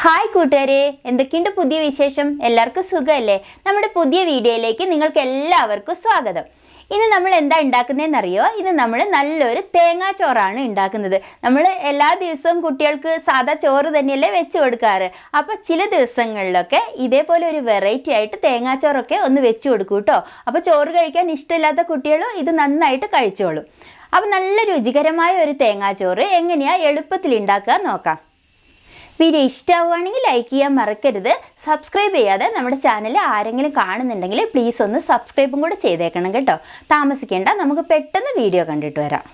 Hi കൂട്ടുകാരെ. എന്തൊക്കെയുണ്ട് പുതിയ വിശേഷം? എല്ലാവർക്കും സുഖമല്ലേ? നമ്മുടെ പുതിയ വീഡിയോയിലേക്ക് നിങ്ങൾക്ക് എല്ലാവർക്കും സ്വാഗതം. ഇന്ന് നമ്മൾ എന്താ ഉണ്ടാക്കുന്നതെന്നറിയോ? ഇന്ന് നമ്മൾ നല്ലൊരു തേങ്ങാ ചോറാണ് ഉണ്ടാക്കുന്നത്. നമ്മൾ എല്ലാ ദിവസവും കുട്ടികൾക്ക് സാധാ ചോറ് തന്നെയല്ലേ വെച്ച് കൊടുക്കാറ്. അപ്പോൾ ചില ദിവസങ്ങളിലൊക്കെ ഇതേപോലെ ഒരു വെറൈറ്റി ആയിട്ട് തേങ്ങാച്ചോറൊക്കെ ഒന്ന് വെച്ച് കൊടുക്കൂ കേട്ടോ. അപ്പോൾ ചോറ് കഴിക്കാൻ ഇഷ്ടമില്ലാത്ത കുട്ടികളും ഇത് നന്നായിട്ട് കഴിച്ചോളും. അപ്പോൾ നല്ല രുചികരമായ ഒരു തേങ്ങാച്ചോറ് എങ്ങനെയാണ് എളുപ്പത്തിൽ ഉണ്ടാക്കുക നോക്കാം. വീഡിയോ ഇഷ്ടമാവുകയാണെങ്കിൽ ലൈക്ക് ചെയ്യാൻ മറക്കരുത്. സബ്സ്ക്രൈബ് ചെയ്യാതെ നമ്മുടെ ചാനൽ ആരെങ്കിലും കാണുന്നുണ്ടെങ്കിൽ പ്ലീസ് ഒന്ന് സബ്സ്ക്രൈബും കൂടെ ചെയ്തേക്കണം കേട്ടോ. താമസിക്കേണ്ട നമുക്ക് പെട്ടെന്ന് വീഡിയോ കണ്ടിട്ട് വരാം.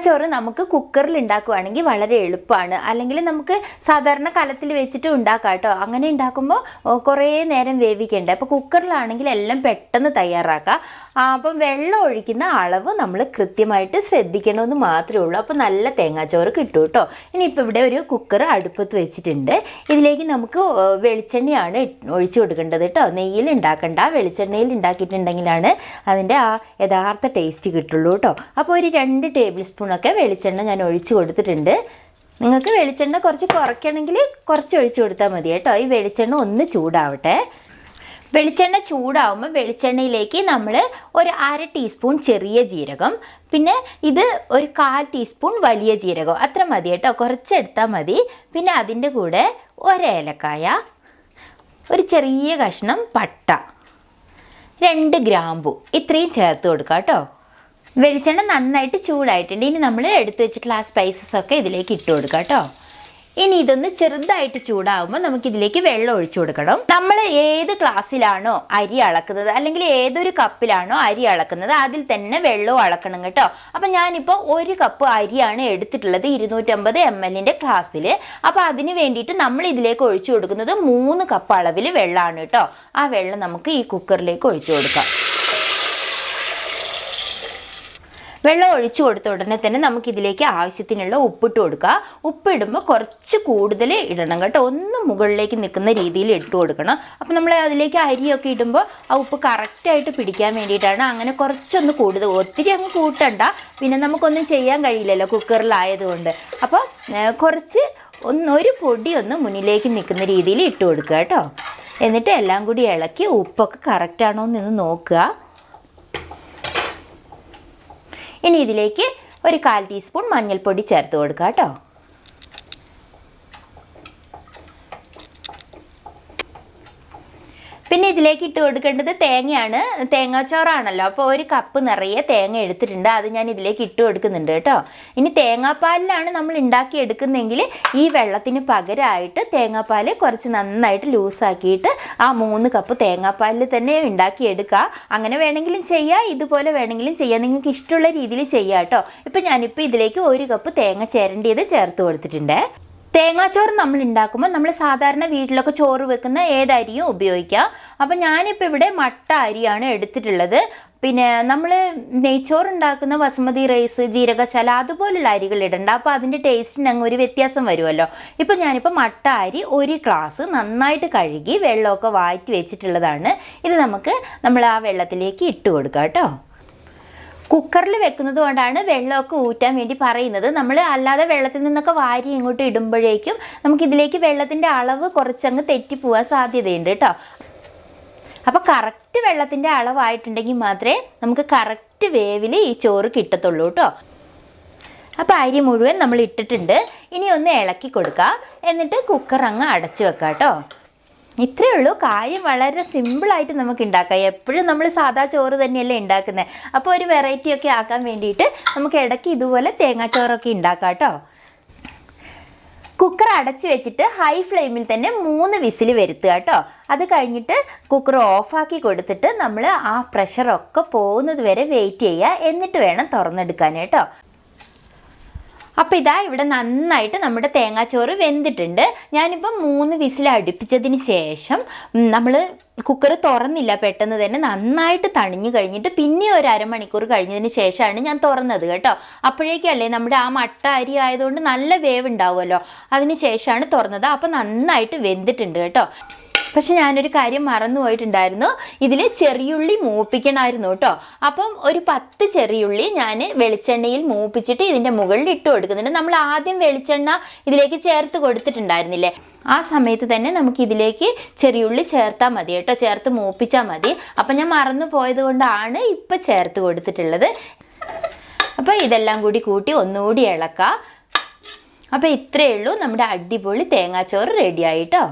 തേങ്ങാച്ചോറ് നമുക്ക് കുക്കറിൽ ഉണ്ടാക്കുകയാണെങ്കിൽ വളരെ എളുപ്പമാണ് അല്ലെങ്കിൽ നമുക്ക് സാധാരണ കലത്തിൽ വെച്ചിട്ട് ഉണ്ടാക്കാം കേട്ടോ അങ്ങനെ ഉണ്ടാക്കുമ്പോൾ കുറേ നേരം വേവിക്കേണ്ട. അപ്പോൾ കുക്കറിലാണെങ്കിൽ എല്ലാം പെട്ടെന്ന് തയ്യാറാക്കാം. അപ്പം വെള്ളം ഒഴിക്കുന്ന അളവ് നമ്മൾ കൃത്യമായിട്ട് ശ്രദ്ധിക്കണമെന്ന് മാത്രമേ ഉള്ളൂ. അപ്പോൾ നല്ല തേങ്ങാച്ചോറ് കിട്ടും കേട്ടോ ഇനിയിപ്പോൾ ഇവിടെ ഒരു കുക്കർ അടുപ്പത്ത് വെച്ചിട്ടുണ്ട്. ഇതിലേക്ക് നമുക്ക് വെളിച്ചെണ്ണയാണ് ഒഴിച്ചു കൊടുക്കേണ്ടത് കേട്ടോ നെയ്യിൽ ഉണ്ടാക്കണ്ട വെളിച്ചെണ്ണയിൽ ഉണ്ടാക്കിയിട്ടുണ്ടെങ്കിലാണ് അതിന്റെ ആ യഥാർത്ഥ ടേസ്റ്റ് കിട്ടുള്ളൂ കേട്ടോ അപ്പോൾ ഒരു രണ്ട് ടേബിൾ സ്പൂണൊക്കെ വെളിച്ചെണ്ണ ഞാൻ ഒഴിച്ചു കൊടുത്തിട്ടുണ്ട്. നിങ്ങൾക്ക് വെളിച്ചെണ്ണ കുറച്ച് കുറയ്ക്കണമെങ്കിൽ കുറച്ച് ഒഴിച്ച് കൊടുത്താൽ മതി കേട്ടോ. ഈ വെളിച്ചെണ്ണ ഒന്ന് ചൂടാവട്ടെ. വെളിച്ചെണ്ണ ചൂടാവുമ്പോൾ വെളിച്ചെണ്ണയിലേക്ക് നമ്മൾ ഒരു അര ടീസ്പൂൺ ചെറിയ ജീരകം പിന്നെ ഇത് ഒരു കാൽ ടീസ്പൂൺ വലിയ ജീരകം അത്ര മതി കേട്ടോ. കുറച്ചെടുത്താൽ മതി. പിന്നെ അതിന്റെ കൂടെ ഒരേലക്കായ ഒരു ചെറിയ കഷ്ണം പട്ട രണ്ട് ഗ്രാമ്പു ഇത്രയും ചേർത്ത് കൊടുക്കാം കേട്ടോ. വെളിച്ചെണ്ണ നന്നായിട്ട് ചൂടായിട്ടുണ്ട്. ഇനി നമ്മൾ എടുത്തു വെച്ചിട്ടുള്ള ആ സ്പൈസസ് ഒക്കെ ഇതിലേക്ക് ഇട്ട് കൊടുക്കുക കേട്ടോ. ഇനി ഇതൊന്ന് ചെറുതായിട്ട് ചൂടാവുമ്പോൾ നമുക്ക് ഇതിലേക്ക് വെള്ളം ഒഴിച്ചു കൊടുക്കണം. നമ്മൾ ഏത് ഗ്ലാസ്സിലാണോ അരി അളക്കുന്നത് അല്ലെങ്കിൽ ഏതൊരു കപ്പിലാണോ അരി അളക്കുന്നത് അതിൽ തന്നെ വെള്ളവും അളക്കണം കേട്ടോ. അപ്പം ഞാനിപ്പോൾ ഒരു കപ്പ് അരിയാണ് എടുത്തിട്ടുള്ളത് ഇരുന്നൂറ്റമ്പത് എം എല്ലിന്റെ ഗ്ലാസ്സിൽ അപ്പോൾ അതിന് വേണ്ടിയിട്ട് നമ്മൾ ഇതിലേക്ക് ഒഴിച്ചു കൊടുക്കുന്നത് മൂന്ന് കപ്പ് അളവിൽ വെള്ളമാണ് കേട്ടോ. ആ വെള്ളം നമുക്ക് ഈ കുക്കറിലേക്ക് ഒഴിച്ചു കൊടുക്കാം. വെള്ളം ഒഴിച്ചു കൊടുത്ത ഉടനെ തന്നെ നമുക്ക് ഇതിലേക്ക് ആവശ്യത്തിനുള്ള ഉപ്പിട്ട് കൊടുക്കുക. ഉപ്പിടുമ്പോൾ കുറച്ച് കൂടുതൽ ഇടണം കേട്ടോ. ഒന്ന് മുകളിലേക്ക് നിൽക്കുന്ന രീതിയിൽ ഇട്ട് കൊടുക്കണം. അപ്പോൾ നമ്മൾ അതിലേക്ക് അരിയൊക്കെ ഇടുമ്പോൾ ആ ഉപ്പ് കറക്റ്റായിട്ട് പിടിക്കാൻ വേണ്ടിയിട്ടാണ്. അങ്ങനെ കുറച്ചൊന്ന് കൂടുതൽ ഒത്തിരി അങ്ങ് കൂട്ടണ്ട. പിന്നെ നമുക്കൊന്നും ചെയ്യാൻ കഴിയില്ലല്ലോ കുക്കറിലായതുകൊണ്ട്. അപ്പോൾ കുറച്ച് ഒന്ന് ഒരു പൊടി ഒന്ന് മുന്നിലേക്ക് നിൽക്കുന്ന രീതിയിൽ ഇട്ട് കൊടുക്കുക കേട്ടോ. എന്നിട്ട് എല്ലാം കൂടി ഇളക്കി ഉപ്പൊക്കെ കറക്റ്റാണോ എന്ന് നോക്കുക. ഇനി ഇതിലേക്ക് ഒരു കാൽ ടീസ്പൂൺ മഞ്ഞൾപ്പൊടി ചേർത്ത് കൊടുക്കുക കേട്ടോ പിന്നെ ഇതിലേക്ക് ഇട്ട് കൊടുക്കേണ്ടത് തേങ്ങയാണ്. തേങ്ങാച്ചോറാണല്ലോ. അപ്പോൾ ഒരു കപ്പ് നിറയെ തേങ്ങ എടുത്തിട്ടുണ്ട്. അത് ഞാൻ ഇതിലേക്ക് ഇട്ട് കൊടുക്കുന്നുണ്ട് കേട്ടോ. ഇനി തേങ്ങാപ്പാലിലാണ് നമ്മൾ ഉണ്ടാക്കി എടുക്കുന്നതെങ്കിൽ ഈ വെള്ളത്തിന് പകരമായിട്ട് തേങ്ങാപ്പാൽ കുറച്ച് നന്നായിട്ട് ലൂസാക്കിയിട്ട് ആ മൂന്ന് കപ്പ് തേങ്ങാപ്പാലിൽ തന്നെ ഉണ്ടാക്കി എടുക്കുക അങ്ങനെ വേണമെങ്കിലും ചെയ്യാം. ഇതുപോലെ വേണമെങ്കിലും ചെയ്യാം. നിങ്ങൾക്ക് ഇഷ്ടമുള്ള രീതിയിൽ ചെയ്യാം കേട്ടോ. ഇപ്പം ഞാനിപ്പോൾ ഇതിലേക്ക് ഒരു കപ്പ് തേങ്ങ ചേരേണ്ടിയത് ചേർത്ത് കൊടുത്തിട്ടുണ്ട്. തേങ്ങാച്ചോറ് നമ്മൾ ഉണ്ടാക്കുമ്പോൾ നമ്മൾ സാധാരണ വീട്ടിലൊക്കെ ചോറ് വെക്കുന്ന ഏതരിയും ഉപയോഗിക്കാം. അപ്പം ഞാനിപ്പോൾ ഇവിടെ മട്ട അരിയാണ് എടുത്തിട്ടുള്ളത്. പിന്നെ നമ്മൾ നെയ്ച്ചോറ് ഉണ്ടാക്കുന്ന ബസുമതി റൈസ് ജീരകശാല അതുപോലുള്ള അരികൾ ഇടണ്ട. അപ്പോൾ അതിന്റെ ടേസ്റ്റിന് അങ്ങ് ഒരു വ്യത്യാസം വരുമല്ലോ ഇപ്പോൾ ഞാനിപ്പോൾ മട്ട അരി ഒരു ഗ്ലാസ് നന്നായിട്ട് കഴുകി വെള്ളമൊക്കെ വാറ്റി വെച്ചിട്ടുള്ളതാണ്. ഇത് നമുക്ക് നമ്മൾ ആ വെള്ളത്തിലേക്ക് ഇട്ട് കൊടുക്കാം കേട്ടോ. കുക്കറിൽ വെക്കുന്നത് കൊണ്ടാണ് വെള്ളമൊക്കെ ഊറ്റാൻ വേണ്ടി പറയുന്നത്. നമ്മൾ അല്ലാതെ വെള്ളത്തിൽ നിന്നൊക്കെ വാരി ഇങ്ങോട്ട് ഇടുമ്പോഴേക്കും നമുക്കിതിലേക്ക് വെള്ളത്തിന്റെ അളവ് കുറച്ചങ്ങ് തെറ്റിപ്പോവാൻ സാധ്യതയുണ്ട് കേട്ടോ അപ്പോൾ കറക്റ്റ് വെള്ളത്തിന്റെ അളവായിട്ടുണ്ടെങ്കിൽ മാത്രമേ നമുക്ക് കറക്റ്റ് വേവിൽ ഈ ചോറ് കിട്ടത്തുള്ളൂ കേട്ടോ അപ്പോൾ അരി മുഴുവൻ നമ്മൾ ഇട്ടിട്ടുണ്ട്. ഇനി ഒന്ന് ഇളക്കി കൊടുക്കുക എന്നിട്ട് കുക്കർ അങ്ങ് അടച്ചു വെക്കാം കേട്ടോ ഇത്രയേ ഉള്ളൂ. കാര്യം വളരെ സിമ്പിളായിട്ട് നമുക്ക് ഉണ്ടാക്കാം എപ്പോഴും നമ്മൾ സാധാ ചോറ് തന്നെയല്ലേ ഉണ്ടാക്കുന്നത് അപ്പോൾ ഒരു വെറൈറ്റി ഒക്കെ ആക്കാൻ വേണ്ടിയിട്ട് നമുക്ക് ഇടയ്ക്ക് ഇതുപോലെ തേങ്ങാച്ചോറൊക്കെ ഉണ്ടാക്കാം കേട്ടോ കുക്കർ അടച്ചു വെച്ചിട്ട് ഹൈ ഫ്ലെയിമിൽ തന്നെ മൂന്ന് വിസിൽ വരുത്തുക കേട്ടോ അത് കഴിഞ്ഞിട്ട് കുക്കർ ഓഫാക്കി കൊടുത്തിട്ട് നമ്മൾ ആ പ്രഷറൊക്കെ പോകുന്നത് വരെ വെയിറ്റ് ചെയ്യുക. എന്നിട്ട് വേണം തുറന്നെടുക്കാൻ കേട്ടോ അപ്പോൾ ഇതാ ഇവിടെ നന്നായിട്ട് നമ്മുടെ തേങ്ങാച്ചോറ് വെന്തിട്ടുണ്ട്. ഞാനിപ്പം മൂന്ന് വിസിൽ അടുപ്പിച്ചതിന് ശേഷം നമ്മൾ കുക്കർ തുറന്നില്ല പെട്ടെന്ന് തന്നെ നന്നായിട്ട് തണിഞ്ഞു കഴിഞ്ഞിട്ട് പിന്നെ ഒരു അരമണിക്കൂർ കഴിഞ്ഞതിന് ശേഷമാണ് ഞാൻ തുറന്നത് കേട്ടോ. അപ്പോഴേക്കല്ലേ നമ്മുടെ ആ മട്ട അരി ആയതുകൊണ്ട് നല്ല വേവ് ഉണ്ടാവുമല്ലോ അതിന് ശേഷമാണ് തുറന്നത്. അപ്പോൾ നന്നായിട്ട് വെന്തിട്ടുണ്ട് കേട്ടോ. പക്ഷെ ഞാനൊരു കാര്യം മറന്നു പോയിട്ടുണ്ടായിരുന്നു ഇതിൽ ചെറിയുള്ളി മൂപ്പിക്കണമായിരുന്നു കേട്ടോ. അപ്പം ഒരു പത്ത് ചെറിയുള്ളി ഞാൻ വെളിച്ചെണ്ണയിൽ മൂപ്പിച്ചിട്ട് ഇതിന്റെ മുകളിൽ ഇട്ട് കൊടുക്കുന്നുണ്ട്. നമ്മൾ ആദ്യം വെളിച്ചെണ്ണ ഇതിലേക്ക് ചേർത്ത് കൊടുത്തിട്ടുണ്ടായിരുന്നില്ലേ? ആ സമയത്ത് തന്നെ നമുക്ക് ഇതിലേക്ക് ചെറിയുള്ളി ചേർത്താൽ മതി കേട്ടോ. ചേർത്ത് മൂപ്പിച്ചാൽ മതി. അപ്പം ഞാൻ മറന്നു പോയത് കൊണ്ടാണ് ഇപ്പം ചേർത്ത് കൊടുത്തിട്ടുള്ളത്. അപ്പം ഇതെല്ലാം കൂടി കൂട്ടി ഒന്നുകൂടി ഇളക്കാം. അപ്പം ഇത്രയേ ഉള്ളൂ. നമ്മുടെ അടിപൊളി തേങ്ങാച്ചോറ് റെഡി ആയിട്ടോ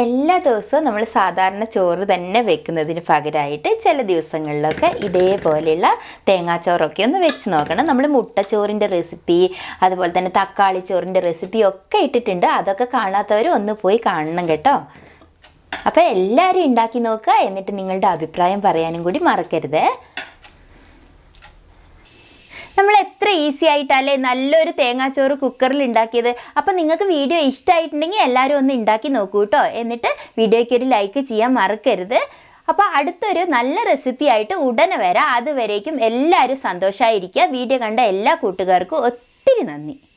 എല്ലാ ദിവസവും നമ്മൾ സാധാരണ ചോറ് തന്നെ വെക്കുന്നതിന് പകരമായിട്ട് ചില ദിവസങ്ങളിലൊക്കെ ഇതേപോലെയുള്ള തേങ്ങാച്ചോറൊക്കെ ഒന്ന് വെച്ച് നോക്കണം. നമ്മൾ മുട്ടച്ചോറിന്റെ റെസിപ്പി അതുപോലെ തന്നെ തക്കാളി ചോറിന്റെ റെസിപ്പി ഒക്കെ ഇട്ടിട്ടുണ്ട്. അതൊക്കെ കാണാത്തവർ ഒന്ന് പോയി കാണണം കേട്ടോ. അപ്പോൾ എല്ലാവരും ഉണ്ടാക്കി നോക്കുക. എന്നിട്ട് നിങ്ങളുടെ അഭിപ്രായം പറയാനും കൂടി മറക്കരുതേ. നമ്മൾ എത്ര ഈസി ആയിട്ടല്ലേ നല്ലൊരു തേങ്ങാച്ചോറ് കുക്കറിൽ ഉണ്ടാക്കിയത് അപ്പം നിങ്ങൾക്ക് വീഡിയോ ഇഷ്ടമായിട്ടുണ്ടെങ്കിൽ എല്ലാവരും ഒന്ന് ഉണ്ടാക്കി നോക്കൂ കേട്ടോ എന്നിട്ട് വീഡിയോയ്ക്ക് ഒരു ലൈക്ക് ചെയ്യാൻ മറക്കരുത്. അപ്പോൾ അടുത്തൊരു നല്ല റെസിപ്പി ആയിട്ട് ഉടനെ വരാം. അതുവരേക്കും എല്ലാവരും സന്തോഷമായിരിക്കുക വീഡിയോ കണ്ട എല്ലാ കൂട്ടുകാർക്കും ഒത്തിരി നന്ദി.